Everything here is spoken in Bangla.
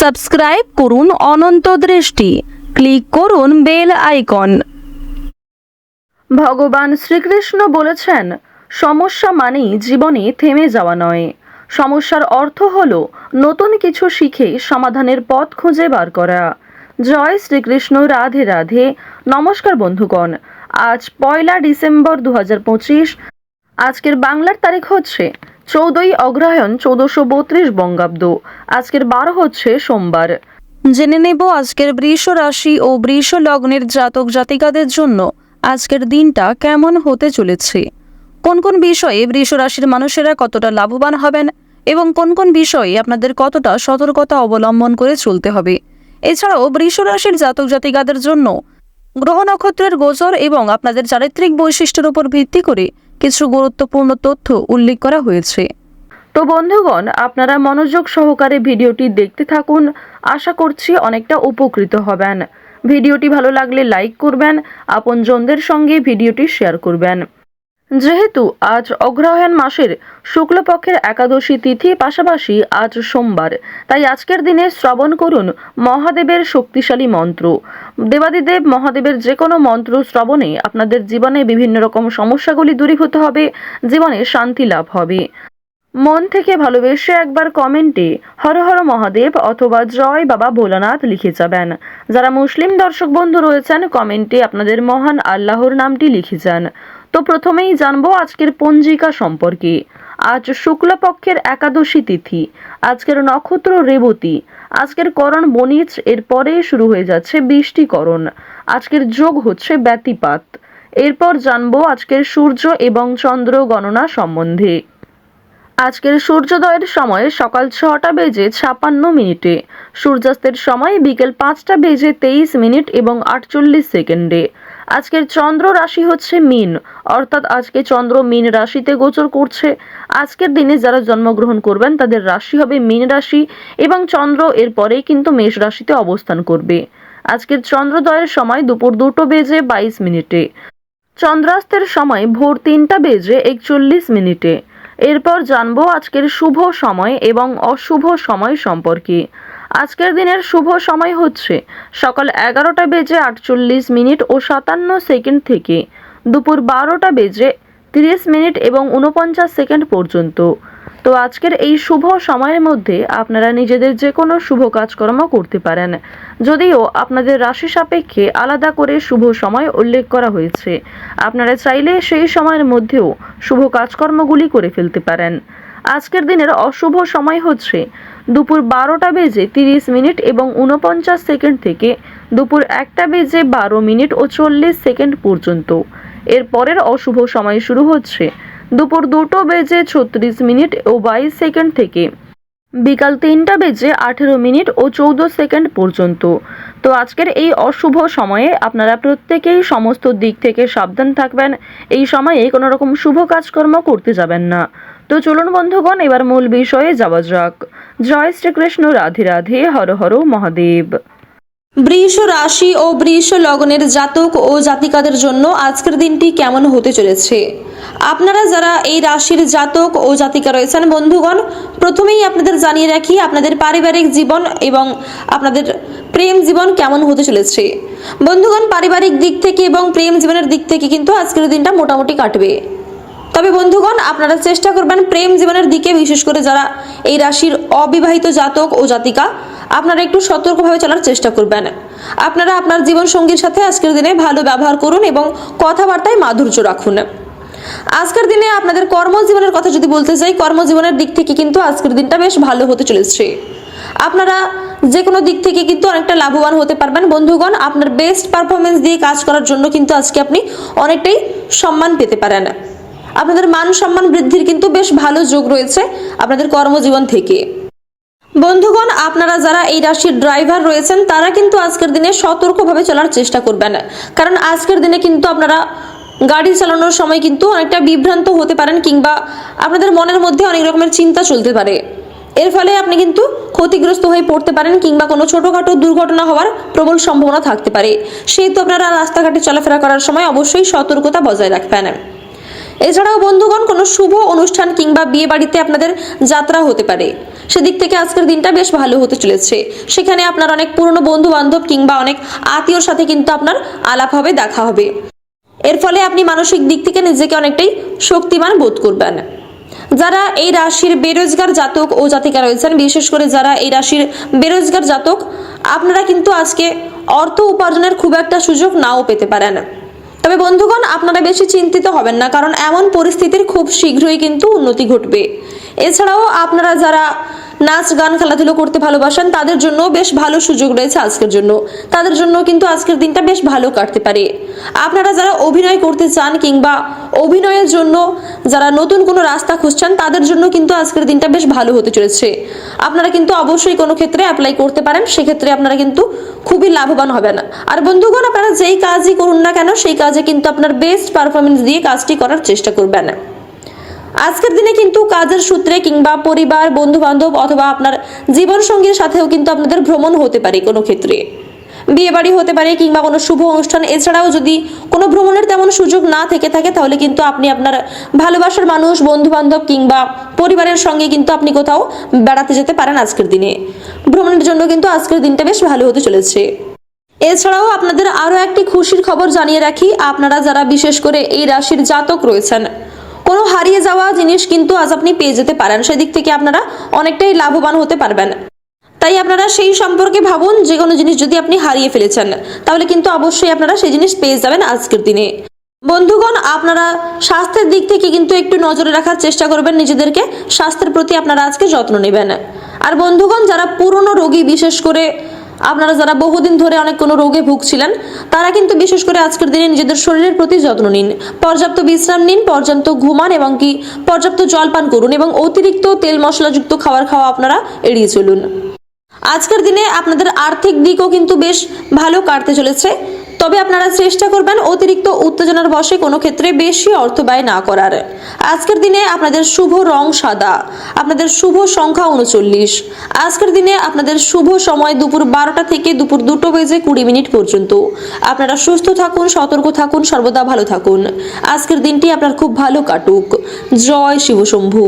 সাবস্ক্রাইব করুন অনন্ত দৃষ্টি। ক্লিক করুন বেল আইকন। ভগবান শ্রীকৃষ্ণ বলেছেন, সমস্যা মানেই জীবনে থেমে যাওয়া নয়। সমস্যার অর্থ হল নতুন কিছু শিখে সমাধানের পথ খুঁজে বার করা। জয় শ্রীকৃষ্ণ, রাধে রাধে। নমস্কার বন্ধুগণ, আজ পয়লা ডিসেম্বর দু হাজার পঁচিশ। আজকের বাংলার তারিখ হচ্ছে চৌদ্দই অগ্রহায়ণ চৌদ্দশো বত্রিশ বঙ্গাব্দ। আজকের বার হচ্ছে সোমবার। জেনে নেব আজকের বৃষ রাশি ও বৃষ লগ্নের জাতক জাতিকাদের জন্য আজকের দিনটা কেমন হতে চলেছে। কোন কোন বিষয়ে বৃষ রাশির মানুষেরা কতটা লাভবান হবেন এবং কোন কোন বিষয়ে আপনাদের কতটা সতর্কতা অবলম্বন করে চলতে হবে। এছাড়াও বৃষ রাশির জাতক জাতিকাদের জন্য গ্রহ নক্ষত্রের গোচর এবং আপনাদের চারিত্রিক বৈশিষ্ট্যের উপর ভিত্তি করে কিছু গুরুত্বপূর্ণ তথ্য উল্লেখ করা হয়েছে। তো বন্ধুগণ, আপনারা মনোযোগ সহকারে ভিডিওটি দেখতে থাকুন। আশা করছি অনেকটা উপকৃত হবেন। ভিডিওটি ভালো লাগলে লাইক করবেন, আপনজনদের সঙ্গে ভিডিওটি শেয়ার করবেন। যেহেতু আজ অগ্রহায়ণ মাসের শুক্লপক্ষের একাদশী তিথি পাশাপাশি আজ সোমবার, তাই আজকের দিনে শ্রবণ করুন মহাদেবের শক্তিশালী মন্ত্র। দেবাদিদেব মহাদেবের যে কোনো মন্ত্র শ্রবণে আপনাদের জীবনে বিভিন্ন রকম সমস্যাগুলি দূরীভূত হবে, জীবনে শান্তি লাভ হবে। মন থেকে ভালোবেসে একবার কমেন্টে হর হর মহাদেব অথবা জয় বাবা ভোলানাথ লিখে যাবেন। যারা মুসলিম দর্শক বন্ধু রয়েছেন, কমেন্টে আপনাদের মহান আল্লাহর নামটি লিখে যান। তো প্রথমেই জানব আজকের পঞ্জিকা সম্পর্কে। আজ শুক্লপক্ষের একাদশী তিথি, আজকের নক্ষত্র রেবতী, আজকের করণ বনিজ এরপরে শুরু হয়ে যাচ্ছে বৃষ্টিকরণ। আজকের যোগ হচ্ছে ব্যতিপাত। এরপর জানব আজকের সূর্য এবং চন্দ্র গণনা সম্বন্ধে। আজকের সূর্যোদয়ের সময় সকাল ছটা বেজে ছাপান্ন মিনিটে, সূর্যাস্তের সময় বিকেল পাঁচটা বেজে তেইশ মিনিট এবং আটচল্লিশ সেকেন্ডে। আজকের চন্দ্র রাশি হচ্ছে মিন অর্থাৎ আজকে চন্দ্র মিন রাশিতে গোচর করছে। আজকের দিনে যারা জন্মগ্রহণ করবেন, তাদের রাশি হবে মিন রাশি এবং চন্দ্র এর পরেই কিন্তু মেষ রাশিতে অবস্থান করবে। আজকের চন্দ্রোদয়ের সময় দুপুর দুটো বেজে বাইশ মিনিটে। চন্দ্রাস্তের সময় ভোর তিনটা বেজে একচল্লিশ মিনিটে। এরপর জানব আজকের শুভ সময় এবং অশুভ সময় সম্পর্কে। আজকের দিনের শুভ সময় হচ্ছে সকাল এগারোটা বেজে আটচল্লিশ মিনিট ও সাতান্ন সেকেন্ড থেকে। দুপুর বারোটা বেজে তিরিশ মিনিট এবং উনপঞ্চাশ সেকেন্ড পর্যন্ত। তো আজকের এই শুভ সময়ের মধ্যে আপনারা নিজেদের যে কোনো শুভ কাজকর্ম করতে পারেন। যদিও আপনাদের রাশি সাপেক্ষে আলাদা করে শুভ সময় উল্লেখ করা হয়েছে। আপনারা চাইলে সেই সময়ের মধ্যেও শুভ কাজকর্মগুলি করে ফেলতে পারেন। আজকের দিনের অশুভ সময় হচ্ছে দুপুর বারোটা বেজে তিরিশ মিনিট এবং উনপঞ্চাশ সেকেন্ড থেকে দুপুর একটা বেজে বারো মিনিট ও চল্লিশ সেকেন্ড পর্যন্ত। এর পরের অশুভ সময় শুরু হচ্ছে। দুপুর দুটো বেজে ছত্রিশ মিনিট ও বাইশ সেকেন্ড থেকে। বিকাল তিনটা বেজে আঠেরো মিনিট ও চৌদ্দ সেকেন্ড পর্যন্ত। তো আজকের এই অশুভ সময়ে আপনারা প্রত্যেকেই সমস্ত দিক থেকে সাবধান থাকবেন। এই সময়ে কোনো রকম শুভ কাজকর্ম করতে যাবেন না। তো চলুন বন্ধুগণ, এবার মূল বিষয়ে যাওয়া যাক। জয় শ্রীকৃষ্ণ, রাধে রাধে, হর হর মহাদেব। বৃষ রাশি ও বৃষ লগ্নের জাতক ও জাতিকাদের জন্য আজকের দিনটি কেমন হতে চলেছে? আপনারা যারা এই রাশির জাতক ও জাতিকা রয়েছেন, বন্ধুগণ, প্রথমেই আপনাদের জানিয়ে রাখি আপনাদের পারিবারিক জীবন এবং আপনাদের প্রেম জীবন কেমন হতে চলেছে। বন্ধুগণ, পারিবারিক দিক থেকে এবং প্রেম জীবনের দিক থেকে কিন্তু আজকের দিনটা মোটামুটি কাটবে। তবে বন্ধুগণ, আপনারা চেষ্টা করবেন প্রেম জীবনের দিকে, বিশেষ করে যারা এই রাশির অবিবাহিত জাতক ও জাতিকা আপনারা একটু সতর্কভাবে চলার চেষ্টা করবেন। আপনারা আপনার জীবন সঙ্গীর সাথে আজকের দিনে ভালো ব্যবহার করুন এবং কথাবার্তায় মাধুর্য রাখুন। আজকের দিনে আপনাদের কর্মজীবনের কথা যদি বলতে চাই কর্মজীবনের দিক থেকে কিন্তু আজকের দিনটা বেশ ভালো হতে চলেছে। আপনারা যে কোনো দিক থেকে কিন্তু অনেকটা লাভবান হতে পারবেন। বন্ধুগণ, আপনার বেস্ট পারফরমেন্স দিয়ে কাজ করার জন্য কিন্তু আজকে আপনি অনেকটাই সম্মান পেতে পারেন। আপনাদের মান সম্মান বৃদ্ধির কিন্তু বেশ ভালো যোগ রয়েছে আপনাদের কর্মজীবন থেকে। বন্ধুগণ, আপনারা যারা এই রাশির ড্রাইভার রয়েছেন, তারা কিন্তু আজকের দিনে সতর্কভাবে চলার চেষ্টা করবেন। কারণ আজকের দিনে কিন্তু আপনারা গাড়ি চালানোর সময় কিন্তু অনেকটা বিভ্রান্ত হতে পারেন কিংবা আপনাদের মনের মধ্যে অনেক রকমের চিন্তা চলতে পারে। এর ফলে আপনি কিন্তু ক্ষতিগ্রস্ত হয়ে পড়তে পারেন কিংবা কোনো ছোটোখাটো দুর্ঘটনা হওয়ার প্রবল সম্ভাবনা থাকতে পারে। সেহেতু আপনারা রাস্তাঘাটে চলাফেরা করার সময় অবশ্যই সতর্কতা বজায় রাখবেন। এছাড়াও বন্ধুগণ, কোনো শুভ অনুষ্ঠান কিংবা বিয়ে বাড়িতে আপনাদের যাত্রা হতে পারে। সেদিক থেকে আজকের দিনটা বেশ ভালো হতে চলেছে। সেখানে আপনার অনেক পুরনো বন্ধু বান্ধব কিংবা অনেক আত্মীয়র সাথে কিন্তু আপনার আলাপ হবে, দেখা হবে। এর ফলে আপনি মানসিক দিক থেকে নিজেকে অনেকটাই শক্তিমান বোধ করবেন। যারা এই রাশির বেরোজগার জাতক ও জাতিকা রয়েছেন, বিশেষ করে যারা এই রাশির বেরোজগার জাতক, আপনারা কিন্তু আজকে অর্থ উপার্জনের খুব একটা সুযোগ নাও পেতে পারেন। তবে বন্ধুগণ, আপনারা বেশি চিন্তিত হবেন না, কারণ এমন পরিস্থিতির খুব শীঘ্রই কিন্তু উন্নতি ঘটবে। এছাড়াও আপনারা যারা নাচ, গান, খেলাধুলো করতে ভালোবাসেন, তাদের জন্য বেশ ভালো সুযোগ রয়েছে আজকের জন্য। তাদের জন্য কিন্তু আজকের দিনটা বেশ ভালো কাটতে পারে। আপনারা যারা অভিনয় করতে চান কিংবা অভিনয়ের জন্য যারা নতুন কোনো রাস্তা খুঁজছেন, তাদের জন্য কিন্তু আজকের দিনটা বেশ ভালো হতে চলেছে। আপনারা কিন্তু অবশ্যই কোনো ক্ষেত্রে অ্যাপ্লাই করতে পারেন, সেক্ষেত্রে আপনারা কিন্তু খুবই লাভবান হবেন। আর বন্ধুগণ, আপনারা যেই কাজই করুন না কেন, সেই কাজে কিন্তু আপনার বেস্ট পারফরমেন্স দিয়ে কাজটি করার চেষ্টা করবেন। আজকের দিনে কিন্তু কাজের সূত্রে কিংবা পরিবার বন্ধু বান্ধব অথবা আপনার জীবন সঙ্গীর সাথেও কিন্তু আপনাদের ভ্রমণ হতে পারে কোনো ক্ষেত্রে। বিয়ে বাড়ি হতে পারে কিংবা কোনো শুভ অনুষ্ঠান, এছাড়াও যদি কোনো ভ্রমণের তেমন সুযোগ না থেকে থাকে, তাহলে কিন্তু আপনি আপনার ভালোবাসার মানুষ বন্ধু বান্ধব কিংবা পরিবারের সঙ্গে কিন্তু আপনি কোথাও বেড়াতে যেতে পারেন আজকের দিনে। ভ্রমণের জন্য কিন্তু আজকের দিনটা বেশ ভালো হতে চলেছে। এছাড়াও আপনাদের আরও একটি খুশির খবর জানিয়ে রাখি, আপনারা যারা বিশেষ করে এই রাশির জাতক রয়েছেন কোনো হারিয়ে যাওয়া জিনিস কিন্তু আজ আপনি পেয়ে যেতে পারেন। সেদিক থেকে আপনারা অনেকটাই লাভবান হতে পারবেন। তাই আপনারা সেই সম্পর্কে ভাবুন যে কোনো জিনিস যদি আপনি হারিয়ে ফেলেছেন, তাহলে কিন্তু অবশ্যই আপনারা সেই জিনিস পেয়ে যাবেন আজকের দিনে। বন্ধুগণ, আপনারা স্বাস্থ্যের দিক থেকে কিন্তু একটু নজরে রাখার চেষ্টা করবেন, নিজেদেরকে স্বাস্থ্যের প্রতি আপনারা আজকে যত্ন নেবেন। আর বন্ধুগণ, যারা পুরনো রোগী, বিশেষ করে আপনারা যারা বহুদিন ধরে অনেক কোনো রোগে ভুগছিলেন, তারা কিন্তু বিশেষ করে আজকের দিনে নিজেদের শরীরের প্রতি যত্ন নিন। পর্যাপ্ত বিশ্রাম নিন, পর্যাপ্ত ঘুমান এবং কি পর্যাপ্ত জল পান করুন এবং অতিরিক্ত তেল মশলাযুক্ত খাবার খাওয়া আপনারা এড়িয়ে চলুন। আজকের দিনে আপনাদের আর্থিক দিকও কিন্তু বেশ ভালো কাটতে চলেছে। তবে আপনারা চেষ্টা করবেন অতিরিক্ত উত্তেজনার বশে কোনো ক্ষেত্রে বেশি অর্থ ব্যয় না করার। আজকের দিনে আপনাদের শুভ রং সাদা, আপনাদের শুভ সংখ্যা উনচল্লিশ। আজকের দিনে আপনাদের শুভ সময় দুপুর বারোটা থেকে দুপুর দুটো বেজে কুড়ি মিনিট পর্যন্ত। আপনারা সুস্থ থাকুন, সতর্ক থাকুন, সর্বদা ভালো থাকুন। আজকের দিনটি আপনার খুব ভালো কাটুক। জয় শিবশম্ভু।